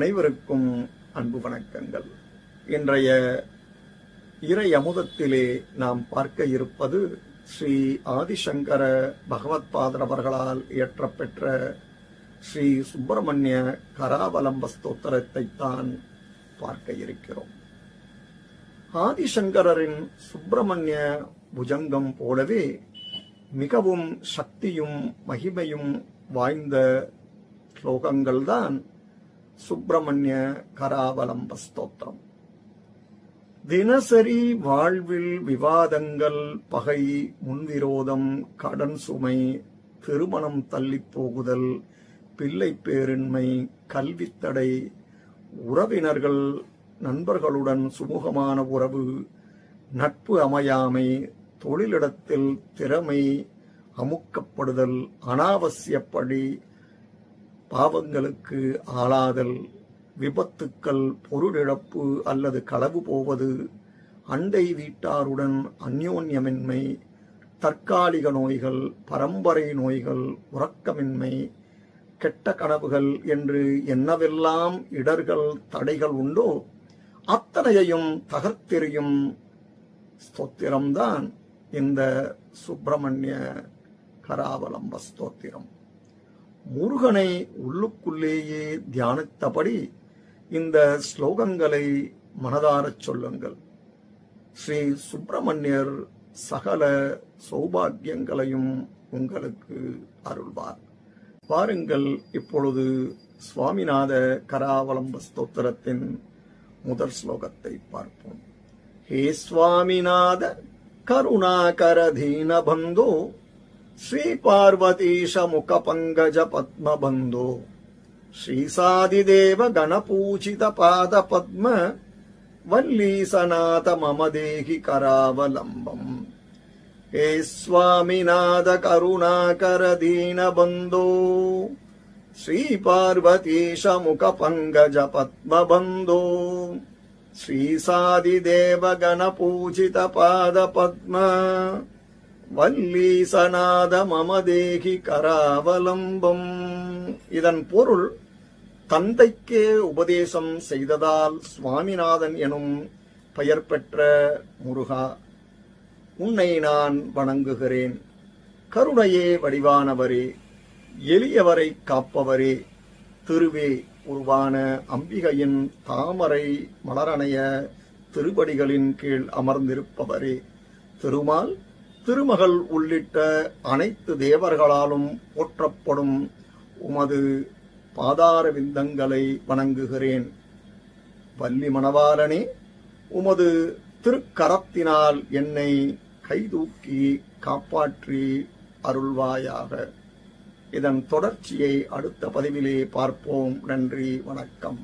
அனைவருக்கும் அன்பு வணக்கங்கள். இன்றைய இறை அமுதத்திலே நாம் பார்க்க இருப்பது ஸ்ரீ ஆதிசங்கர பகவத்பாதர் அவர்களால் இயற்றப்பெற்ற ஸ்ரீ சுப்பிரமணிய கராவலம்ப ஸ்தோத்திரத்தை தான் பார்க்க இருக்கிறோம். ஆதிசங்கரின் சுப்பிரமணிய புஜங்கம் போலவே மிகவும் சக்தியும் மகிமையும் வாய்ந்த ஸ்லோகங்கள்தான் சுப்பிரமணிய கராவலம்ப ஸ்தோத்திரம் தினசரி வாழ்வில் விவாதங்கள் பகை முன்விரோதம் கடன் சுமை திருமணம் தள்ளிப் போகுதல் பிள்ளை பேரின்மை கல்வித்தடை உறவினர்கள் நண்பர்களுடன் சுமூகமான உறவு நட்பு அமையாமை தொழிலிடத்தில் திறமை அமுக்கப்படுதல் அனாவசியப்படி பாவங்களுக்கு ஆளாதல் விபத்துக்கள் பொருளிழப்பு அல்லது களவு போவது அண்டை வீட்டாருடன் அந்யோன்யமின்மை தற்காலிக நோய்கள் பரம்பரை நோய்கள் உறக்கமின்மை கெட்ட கனவுகள் என்று என்னவெல்லாம் இடர்கள் தடைகள் உண்டோ அத்தனையையும் தகர்த்தெறியும் ஸ்தோத்திரம்தான் இந்த சுப்பிரமணிய கராவலம்ப ஸ்தோத்திரம். முருகனை உள்ளுக்குள்ளேயே தியானித்தபடி இந்த ஸ்லோகங்களை மனதாரச் சொல்லுங்கள். ஸ்ரீ சுப்பிரமணியர் சகல சௌபாகியங்களையும் உங்களுக்கு அருள்வார். பாருங்கள் இப்பொழுது சுவாமிநாத கராவலம்ப ஸ்தோத்திரத்தின் முதல் ஸ்லோகத்தை பார்ப்போம். ஹே சுவாமிநாத கருணாகர தீனபந்தோ శ్రీపార్వతీశ ముఖ పంగజ పద్మబంధో శ్రీసాదిదేవ గణపూజిత పాద పద్మ వల్లీసనాథ మమ దేహి కరావలంబం హే స్వామినాథ కరుణాకర దీనబంధో శ్రీపార్వతీశ ముఖ పంగజ పద్మబంధో శ్రీసాదిదేవ గణపూజిత పాద పద్మ வல்லீசநாத மமதேகி கராவலம்பம். இதன் பொருள் தந்தைக்கே உபதேசம் செய்ததால் சுவாமிநாதன் எனும் பெயர் பெற்ற முருகா உன்னை நான் வணங்குகிறேன். கருணையே வடிவானவரே எளியவரை காப்பவரே திருவே உருவான அம்பிகையின் தாமரை மலரணைய திருப்படிகளின் கீழ் அமர்ந்திருப்பவரே. திருமால் திருமகள் உள்ளிட்ட அனைத்து தேவர்களாலும் போற்றப்படும் உமது பாதார விந்தங்களை வணங்குகிறேன். வள்ளி மணவாளனே உமது திருக்கரத்தினால் என்னை கைதூக்கி காப்பாற்றி அருள்வாயாக. இதன் தொடர்ச்சியை அடுத்த பதிவிலே பார்ப்போம். நன்றி வணக்கம்.